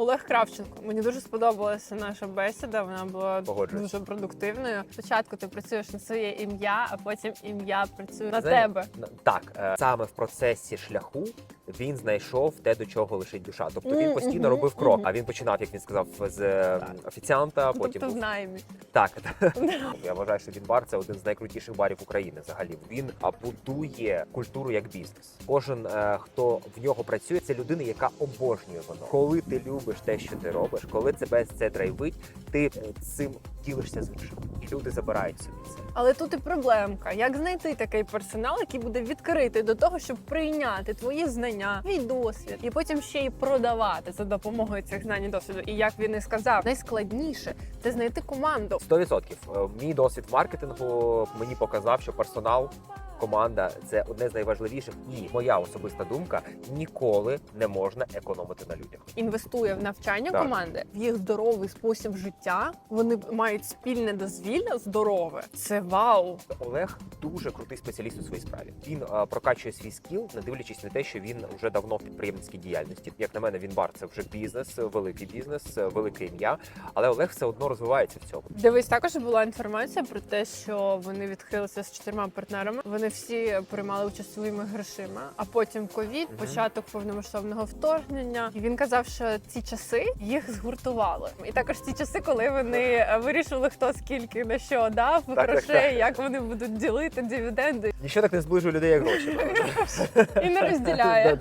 Олег Кравченко. Мені дуже сподобалася наша бесіда. Вона була Погоджуюсь. дуже продуктивною. Спочатку ти працюєш на своє ім'я, а потім ім'я працює на Знає, тебе. Так, е, саме в процесі шляху він знайшов те, до чого лишить душа. Тобто він постійно робив крок. А він починав, як він сказав, з е, офіціанта. Потім Тобто був наймі. так. Я вважаю, що він бар це один з найкрутіших барів України. Взагалі він а, будує культуру як бізнес. Кожен е, хто в нього працює, це людина, яка обожнює воно. Коли ти любиш те, що ти робиш, коли тебе це драйвить, ти е, цим ділишся з іншим, і люди забирають собі це. Але тут і проблемка. Як знайти такий персонал, який буде відкритий до того, щоб прийняти твої знання, твій досвід, і потім ще й продавати за допомогою цих знань і досвіду. І як він і сказав, найскладніше це знайти команду. 100%. Е, Мій досвід маркетингу мені показав, що персонал. Команда це одне з найважливіших, і моя особиста думка ніколи не можна економити на людях. Інвестує в навчання Так. команди, в їх здоровий спосіб життя. Вони мають спільне дозвілля здорове. Це вау. Олег дуже крутий спеціаліст у своїй справі. Він е, прокачує свій скіл, не дивлячись на те, що він вже давно в підприємницькій діяльності. Як на мене, він бар це вже бізнес, великий бізнес, велике ім'я. Але Олег все одно розвивається в цьому. Дивись, також була інформація про те, що вони відхилилися з чотирма партнерами. Вони всі приймали участь своїми грошима. А потім ковід, угу. початок повномасштабного вторгнення. І він казав, що ці часи їх згуртували. І також ці часи, коли вони вирішили, хто скільки на що дав так, грошей, так. як вони будуть ділити дивіденди Ніщо так не зближує людей, як гроші. і не розділяє.